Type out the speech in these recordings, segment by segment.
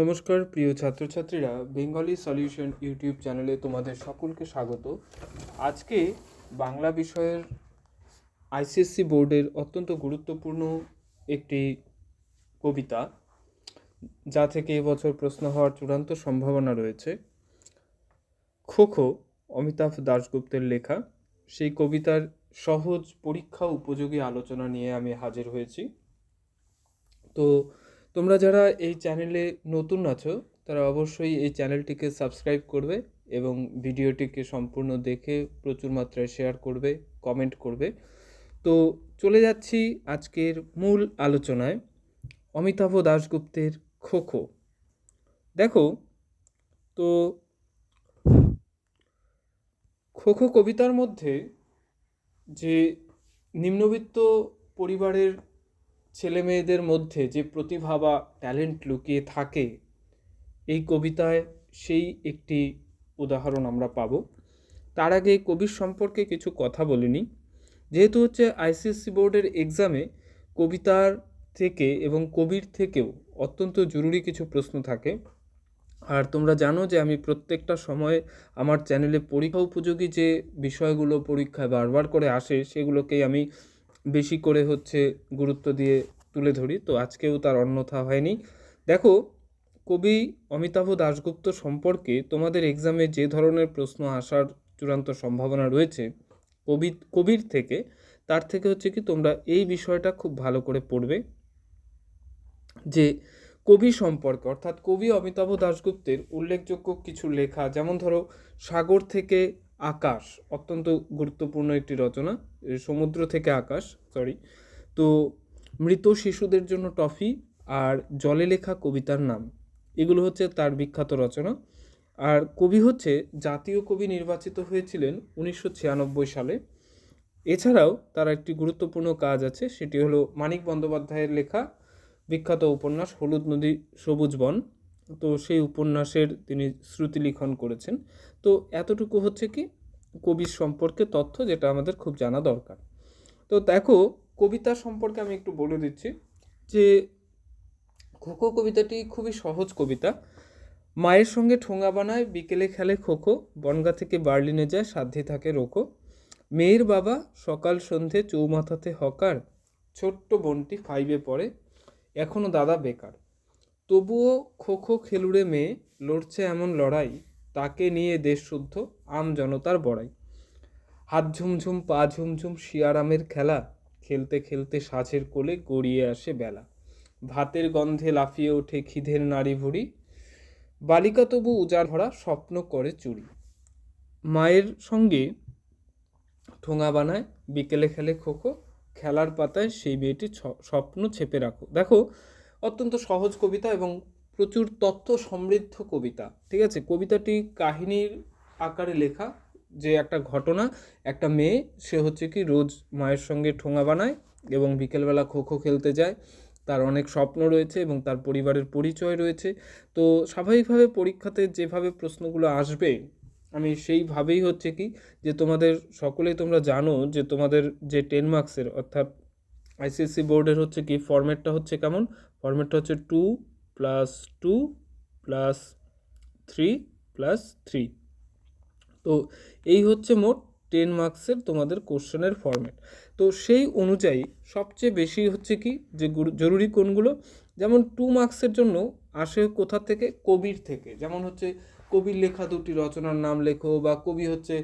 নমস্কার, প্রিয় ছাত্রছাত্রীরা, বেঙ্গলি সলিউশন ইউটিউব চ্যানেলে তোমাদের সকলকে স্বাগত। আজকে বাংলা বিষয়ের আইসিএসসি বোর্ডের অত্যন্ত গুরুত্বপূর্ণ একটি কবিতা, যা থেকে এবছর প্রশ্ন হওয়ার চূড়ান্ত সম্ভাবনা রয়েছে। খোখো অমিতাভ দাশগুপ্তের লেখা। সেই কবিতার সহজ পরীক্ষা উপযোগী আলোচনা নিয়ে আমি হাজির হয়েছি। তো তোমরা যারা এই চ্যানেলে নতুন আছো, তারা অবশ্যই এই চ্যানেলটিকে সাবস্ক্রাইব করবে এবং ভিডিওটিকে সম্পূর্ণ দেখে প্রচুর মাত্রায় শেয়ার করবে, কমেন্ট করবে। তো চলে যাচ্ছি আজকের মূল আলোচনায়, অমিতাভ দাশগুপ্তের খোখো। দেখো, তো খোখো কবিতার মধ্যে যে নিম্নবিত্ত পরিবারের ছেলে মেয়েদের মধ্যে যে প্রতিভা বা ট্যালেন্ট লুকিয়ে থাকে, এই কবিতায় সেই একটি উদাহরণ আমরা পাব। তার আগে কবির সম্পর্কে কিছু কথা বলিনি যেহেতু হচ্ছে আইসিএসসি বোর্ডের এক্সামে কবিতার থেকে এবং কবির থেকেও অত্যন্ত জরুরি কিছু প্রশ্ন থাকে। আর তোমরা জানো যে আমি প্রত্যেকটা সময় আমার চ্যানেলে পরীক্ষা উপযোগী যে বিষয়গুলো পরীক্ষায় বারবার করে আসে, সেগুলোকেই আমি বেশি করে হচ্ছে গুরুত্ব দিয়ে তুলে ধরি। তো আজকেও তার অন্যথা হয়নি। দেখো, কবি অমিতাভ দাশগুপ্ত সম্পর্কে তোমাদের এক্সামে যে ধরনের প্রশ্ন আসার চূড়ান্ত সম্ভাবনা রয়েছে, কবি কবির থেকে, তার থেকে হচ্ছে কি তোমরা এই বিষয়টা খুব ভালো করে পড়বে যে কবি সম্পর্কে, অর্থাৎ কবি অমিতাভ দাশগুপ্তের উল্লেখযোগ্য কিছু লেখা, যেমন ধরো, সাগর থেকে আকাশ, অত্যন্ত গুরুত্বপূর্ণ একটি রচনা সমুদ্র থেকে আকাশ সরি তো মৃত শিশুদের জন্য টফি আর জলে লেখা কবিতার নাম, এগুলো হচ্ছে তার বিখ্যাত রচনা। আর কবি হচ্ছে জাতীয় কবি নির্বাচিত হয়েছিলেন উনিশশো ছিয়ানব্বই সালে। এছাড়াও তার একটি গুরুত্বপূর্ণ কাজ আছে, সেটি হলো মানিক বন্দ্যোপাধ্যায়ের লেখা বিখ্যাত উপন্যাস হলুদ নদী সবুজ বন। তো সেই উপন্যাসের তিনি শ্রুতিলিখন করেছেন। তো এতটুকু হচ্ছে কি, কবির সম্পর্কে তথ্য যেটা আমাদের খুব জানা দরকার। তো দেখো, কবিতা সম্পর্কে আমি একটু বলে দিচ্ছি যে, খোখো কবিতাটি খুবই সহজ কবিতা। মায়ের সঙ্গে ঠোঙা বানায়, বিকেলে খেলে খোখো, বনগা থেকে বার্লিনে যায়, সাধ্যে থাকে রোখো মেয়ের বাবা সকাল সন্ধে চৌমাথাতে হকার, ছোট্ট বোনটি ফাইভে পড়ে এখনও দাদা বেকার। তবুও খোখো খেলুড়ে মেয়ে লড়ছে এমন লড়াই, তাকে নিয়ে দেশ শুদ্ধ, আম জনতার বড়াই। হাত ঝুমঝুম, পা ঝুমঝুম, শিয়ারামের খেলা, খেলতে খেলতে সাঝের কোলে গড়িয়ে আসে বেলা। ভাতের গন্ধে লাফিয়ে ওঠে খিদের নাড়ি ভুড়ি, বালিকা তবু উজাড় ভরা স্বপ্ন করে চুরি। মায়ের সঙ্গে ঠোঙা বানায়, বিকেলে খেলে খোখো, খেলার পাতায় সেই মেয়েটি স্বপ্ন ছেপে রাখো। দেখো অত্যন্ত সহজ কবিতা এবং প্রচুর তথ্য সমৃদ্ধ কবিতা। ঠিক আছে? কবিতাটি কাহিনীর আকারে লেখা যে একটা ঘটনা, একটা মেয়ে, সে হচ্ছে কি রোজ মায়ের সঙ্গে ঠোঙা বানায় এবং বিকেলবেলা খো খো খেলতে যায়। তার অনেক স্বপ্ন রয়েছে এবং তার পরিবারের পরিচয় রয়েছে। তো স্বাভাবিকভাবে পরীক্ষাতে যেভাবে প্রশ্নগুলো আসবে, আমি সেইভাবেই হচ্ছে কি যে তোমাদের সকলেই তোমরা জানো যে তোমাদের যে টেন মার্কসের অর্থাৎ আইসিএসসি বোর্ডের হচ্ছে কি ফরম্যাটটা হচ্ছে কেমন? ফরম্যাটটা হচ্ছে two plus two plus three plus three তো এই হচ্ছে মোট টেন মার্কসের তোমাদের কোশ্চেনের ফরম্যাট তো সেই অনুযায়ী সবচেয়ে বেশি হচ্ছে কি যে জরুরি কোনগুলো? যেমন টু মার্কসের জন্য আসে কোথা থেকে? কবির থেকে। যেমন হচ্ছে কবির লেখা দুটি রচনার নাম লেখো বা কবি হচ্ছে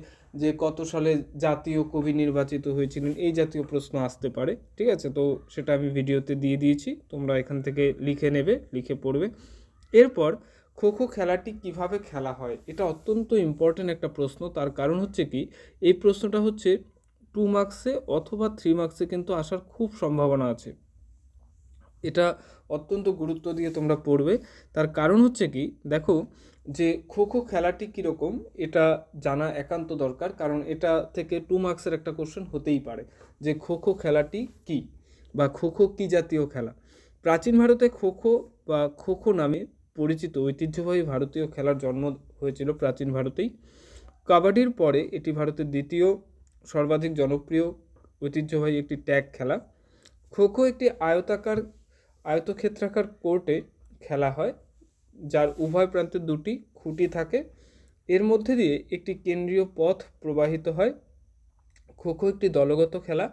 যে কত সালে জাতীয় কবি নির্বাচিত হয়েছিলেন, এই জাতীয় প্রশ্ন আসতে পারে, ঠিক আছে? তো সেটা আমি ভিডিওতে দিয়ে দিয়েছি, তোমরা এখান থেকে লিখে নেবে, লিখে পড়বে। এরপর খো খো খেলাটি কীভাবে খেলা হয়, এটা অত্যন্ত ইম্পর্ট্যান্ট একটা প্রশ্ন। তার কারণ হচ্ছে কি, এই প্রশ্নটা হচ্ছে টু মার্কসে অথবা থ্রি মার্কসে কিন্তু আসার খুব সম্ভাবনা আছে। এটা অত্যন্ত গুরুত্ব দিয়ে তোমরা পড়বে। তার কারণ হচ্ছে কি, দেখো যে খো খো খেলাটি কীরকম, এটা জানা একান্ত দরকার, কারণ এটা থেকে টু মার্কসের একটা কোশ্চেন হতেই পারে যে খো খো খেলাটি কি বা খো খো কী জাতীয় খেলা। প্রাচীন ভারতে খো খো বা খো খো নামে পরিচিত ঐতিহ্যবাহী ভারতীয় খেলার জন্ম হয়েছিল প্রাচীন ভারতেই। কাবাডির পরে এটি ভারতের দ্বিতীয় সর্বাধিক জনপ্রিয় ঐতিহ্যবাহী একটি ট্যাগ খেলা। খো খো একটি আয়তাকার আয়তক্ষেত্রাকার কোর্টে খেলা হয়, যার উভয় প্রান্তে দুটি খুঁটি থাকে। এর মধ্যে দিয়ে একটি কেন্দ্রীয় পথ প্রবাহিত হয়। খোখো একটি দলগত খেলা,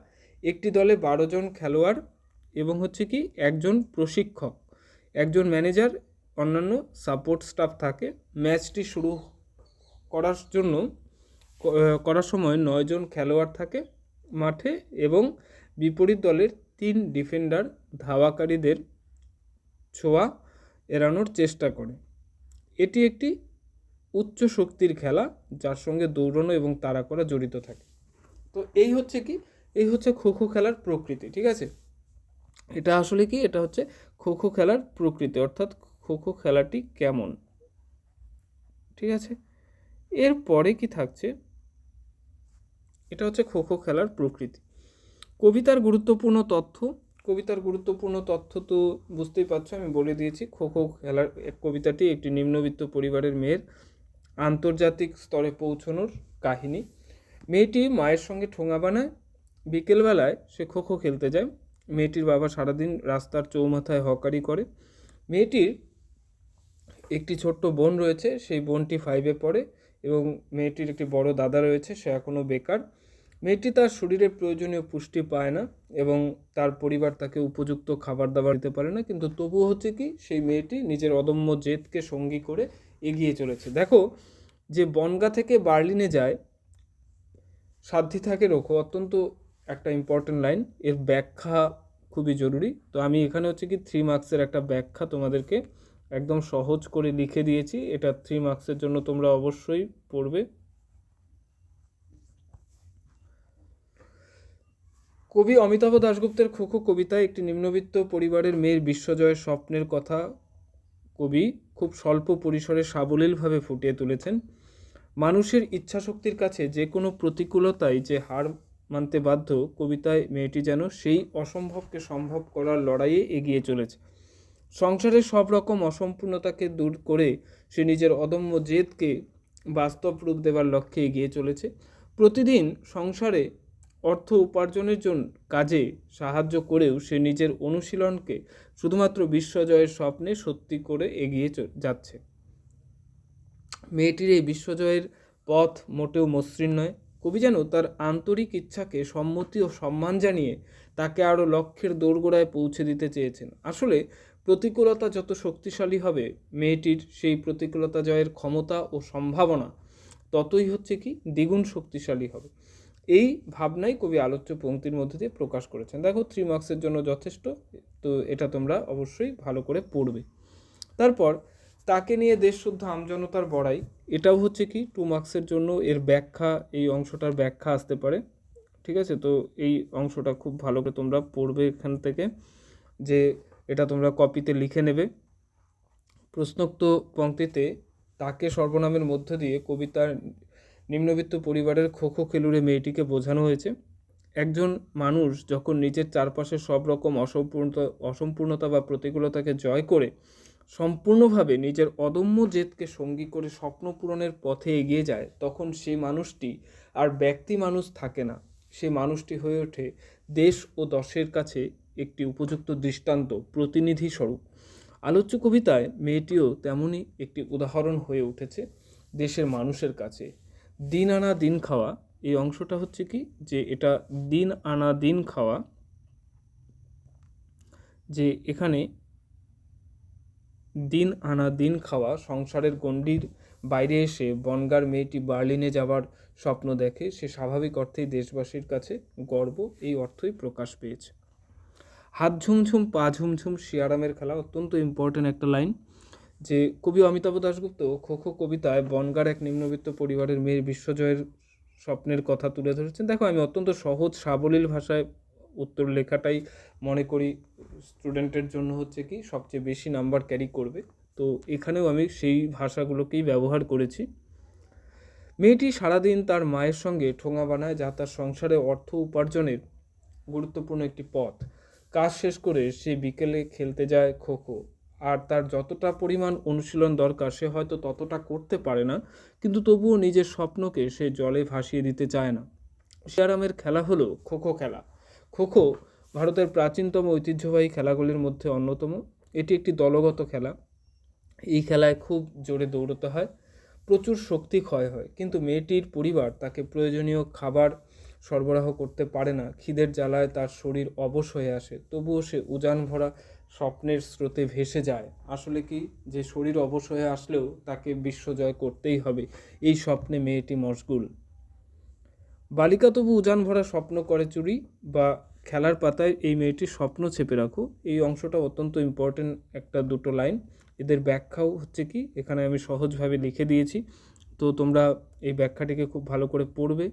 একটি দলে বারো জন খেলোয়াড় এবং হচ্ছে কি একজন প্রশিক্ষক, একজন ম্যানেজার অন্যান্য সাপোর্ট স্টাফ থাকে। ম্যাচটি শুরু করার জন্য করার সময় নয়জন খেলোয়াড় থাকে মাঠে এবং বিপরীত দলের তিন ডিফেন্ডার ধাওয়াকারীদের ছোঁয়া এড়ানোর চেষ্টা করে। এটি একটি উচ্চ শক্তির খেলা, যার সঙ্গে দৌড়ানো এবং তাড়া করা জড়িত থাকে। তো এই হচ্ছে কি? এই হচ্ছে খো খো খেলার প্রকৃতি, ঠিক আছে? এটা আসলে কি? এটা হচ্ছে খো খো খেলার প্রকৃতি, অর্থাৎ খো খো খেলাটি কেমন? ঠিক আছে? এর পরে কি থাকছে? এটা হচ্ছে খো খো খেলার প্রকৃতি। কবিতার গুরুত্বপূর্ণ তথ্য কবিতার গুরুত্বপূর্ণ তথ্য তো বুঝতেই পারছ, আমি বলে দিয়েছি। খো খো খেলার এক কবিতাটি একটি নিম্নবিত্ত পরিবারের মেয়ের আন্তর্জাতিক স্তরে পৌঁছানোর কাহিনী। মেয়েটি মায়ের সঙ্গে ঠোঙা বানায়, বিকেলবেলায় সে খো খো খেলতে যায়। মেয়েটির বাবা সারাদিন রাস্তার চৌমাথায় হকারি করে। মেয়েটির একটি ছোট্ট বোন রয়েছে, সেই বোনটি ফাইভে পড়ে এবং মেয়েটির একটি বড় দাদা রয়েছে, সে এখনও বেকার। মেয়েটি তার শরীরে প্রয়োজনীয় পুষ্টি পায় না এবং তার পরিবার তাকে উপযুক্ত খাবার দাবার দিতে পারে না, কিন্তু তবুও হচ্ছে কি, সেই মেয়েটি নিজের অদম্য জেদকে সঙ্গী করে এগিয়ে চলেছে। দেখো, যে বনগা থেকে বার্লিনে যায়, সাধ্যি থাকে রোখো, অত্যন্ত একটা ইম্পর্টেন্ট লাইন এর ব্যাখ্যা খুবই জরুরি। তো আমি এখানে হচ্ছে কি থ্রি মার্কসের একটা ব্যাখ্যা তোমাদেরকে একদম সহজ করে লিখে দিয়েছি। এটা থ্রি মার্কসের জন্য তোমরা অবশ্যই পড়বে। কবি অমিতাভ দাশগুপ্তের খোখো কবিতায় একটি নিম্নবিত্ত পরিবারের মেয়ের বিশ্বজয়ের স্বপ্নের কথা কবি খুব স্বল্প পরিসরে সাবলীলভাবে ফুটিয়ে তুলেছেন। মানুষের ইচ্ছাশক্তির কাছে যে কোনো প্রতিকূলতাই যে হার মানতে বাধ্য কবিতায় মেয়েটি যেন সেই অসম্ভবকে সম্ভব করার লড়াইয়ে এগিয়ে চলেছে। সংসারের সব রকম অসম্পূর্ণতাকে দূর করে সে নিজের অদম্য জেদকে বাস্তব রূপ দেবার লক্ষ্যে এগিয়ে চলেছে। প্রতিদিন সংসারে অর্থ উপার্জনের জন্য কাজে সাহায্য করেও সে নিজের অনুশীলনকে শুধুমাত্র বিশ্বজয়ের স্বপ্নে সত্যি করে এগিয়ে যাচ্ছে। মেয়েটির এই বিশ্বজয়ের পথ মোটেও মসৃণ নয়। কবি যেন তার আন্তরিক ইচ্ছাকে সম্মতি ও সম্মান জানিয়ে তাকে আরও লক্ষ্যের দোরগোড়ায় পৌঁছে দিতে চেয়েছেন। আসলে প্রতিকূলতা যত শক্তিশালী হবে মেয়েটির সেই প্রতিকূলতা জয়ের ক্ষমতা ও সম্ভাবনা ততই হচ্ছে কি দ্বিগুণ শক্তিশালী হবে। এই ভাবনাই কবি আলোচ্য পঙ্ক্তির মধ্যে দিয়ে প্রকাশ করেছেন। দেখো থ্রি মার্কসের জন্য যথেষ্ট, তো এটা তোমরা অবশ্যই ভালো করে পড়বে। তারপর, তাকে নিয়ে দেশশুদ্ধ আমজনতার বড়াই, এটাও হচ্ছে কি টু মার্কসের জন্য এর ব্যাখ্যা, এই অংশটার ব্যাখ্যা আসতে পারে। ঠিক আছে? তো এই অংশটা খুব ভালো করে তোমরা পড়বে এখান থেকে, যে এটা তোমরা কপিতে লিখে নেবে। প্রশ্নোক্ত পঙ্ক্তিতে তাকে সর্বনামের মধ্য দিয়ে কবিতার নিম্নবিত্ত পরিবারের খোখো খেলুড়ে মেয়েটিকে বোঝানো হয়েছে। একজন মানুষ যখন নিজের চারপাশে সব রকম অসম্পূর্ণতা অসম্পূর্ণতা বা প্রতিকূলতাকে জয় করে, সম্পূর্ণভাবে নিজের অদম্য জেদকে সঙ্গী করে স্বপ্ন পূরণের পথে এগিয়ে যায়, তখন সেই মানুষটি আর ব্যক্তি মানুষ থাকে না। সে মানুষটি হয়ে ওঠে দেশ ও দশের কাছে একটি উপযুক্ত দৃষ্টান্ত, প্রতিনিধি স্বরূপ। আলোচ্য কবিতায় মেয়েটিও তেমনই একটি উদাহরণ হয়ে উঠেছে দেশের মানুষের কাছে। দিন আনা দিন খাওয়া, এই অংশটা হচ্ছে কি যে এটা দিন আনা দিন খাওয়া, যে এখানে দিন আনা দিন খাওয়া সংসারের গণ্ডির বাইরে এসে বনগার মেয়েটি বার্লিনে যাওয়ার স্বপ্ন দেখে, সে স্বাভাবিক অর্থেই দেশবাসীর কাছে গর্ব, এই অর্থই প্রকাশ পেয়েছে। হাত ঝুমঝুম, পা ঝুমঝুম, শিয়ারামের খেলা, অত্যন্ত ইম্পর্ট্যান্ট একটা লাইন যে কবি অমিতাভ দাশগুপ্ত খো খো কবিতায় বনগার এক নিম্নবিত্ত পরিবারের মেয়ের বিশ্বজয়ের স্বপ্নের কথা তুলে ধরেছেন। দেখো, আমি অত্যন্ত সহজ, সাবলীল ভাষায় উত্তর লেখাটাই মনে করি স্টুডেন্টের জন্য হচ্ছে কি, সবচেয়ে বেশি নাম্বার ক্যারি করবে। তো এখানেও আমি সেই ভাষাগুলোকেই ব্যবহার করেছি। মেয়েটি সারাদিন তার মায়ের সঙ্গে ঠোঙা বানায়, যা তার সংসারে অর্থ উপার্জনের গুরুত্বপূর্ণ একটি পথ। কাজ শেষ করে সে বিকেলে খেলতে যায় খো খো। আর তার যতটা পরিমাণ অনুশীলন দরকার, সে হয়তো ততটা করতে পারে না। কিন্তু তবুও নিজের স্বপ্নকে সে জলে ভাসিয়ে দিতে চায় না। শিয়ারামের খেলা হলো খো খো খেলা। খো খো ভারতের প্রাচীনতম ঐতিহ্যবাহী খেলাগুলির মধ্যে অন্যতম। এটি একটি দলগত খেলা। এই খেলায় খুব জোরে দৌড়তে হয়, প্রচুর শক্তি ক্ষয় হয়। কিন্তু মেয়েটির পরিবার তাকে প্রয়োজনীয় খাবার সরবরাহ করতে পারে না। খিদের জ্বালায় তার শরীর অবশ হয়ে আসে, তবুও সে উজান ভরা স্বপ্নের স্রোতে ভেসে যায়। আসলে কি? যে শরীর অবশ হয়ে আসলেও তাকে বিশ্বজয় করতেই হবে, এই স্বপ্নে মেয়েটি মশগুল। বালিকা তবু উজান ভরা স্বপ্ন করে চুরি বা খেলার পাতায় এই মেয়েটির স্বপ্ন চেপে রাখো। এই অংশটা অত্যন্ত ইম্পর্টেন্ট একটা দুটো লাইন এদের ব্যাখ্যাও হচ্ছে কি? এখানে আমি সহজভাবে লিখে দিয়েছি। তো তোমরা এই ব্যাখ্যাটিকে খুব ভালো করে পড়বে।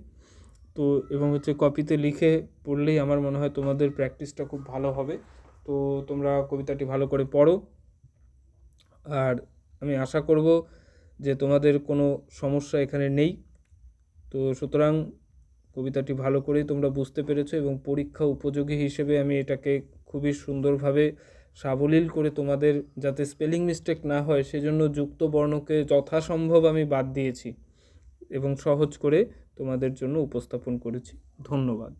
তো এবং হচ্ছে কপিতে লিখে পড়লেই আমার মনে হয় তোমাদের প্র্যাকটিসটা খুব ভালো হবে। তো তোমরা কবিতাটি ভালো করে পড়ো। আর আমি আশা করব যে তোমাদের কোনো সমস্যা এখানে নেই। তো সুতরাং কবিতাটি ভালো করেই তোমরা বুঝতে পেরেছ এবং পরীক্ষা উপযোগী হিসেবে আমি এটাকে খুবই সুন্দরভাবে সাবলীল করে তোমাদের যাতে স্পেলিং মিস্টেক না হয়, সেজন্য যুক্ত বর্ণকে যথাসম্ভব আমি বাদ দিয়েছি এবং সহজ করে তোমাদের জন্য উপস্থাপন করেছি। ধন্যবাদ।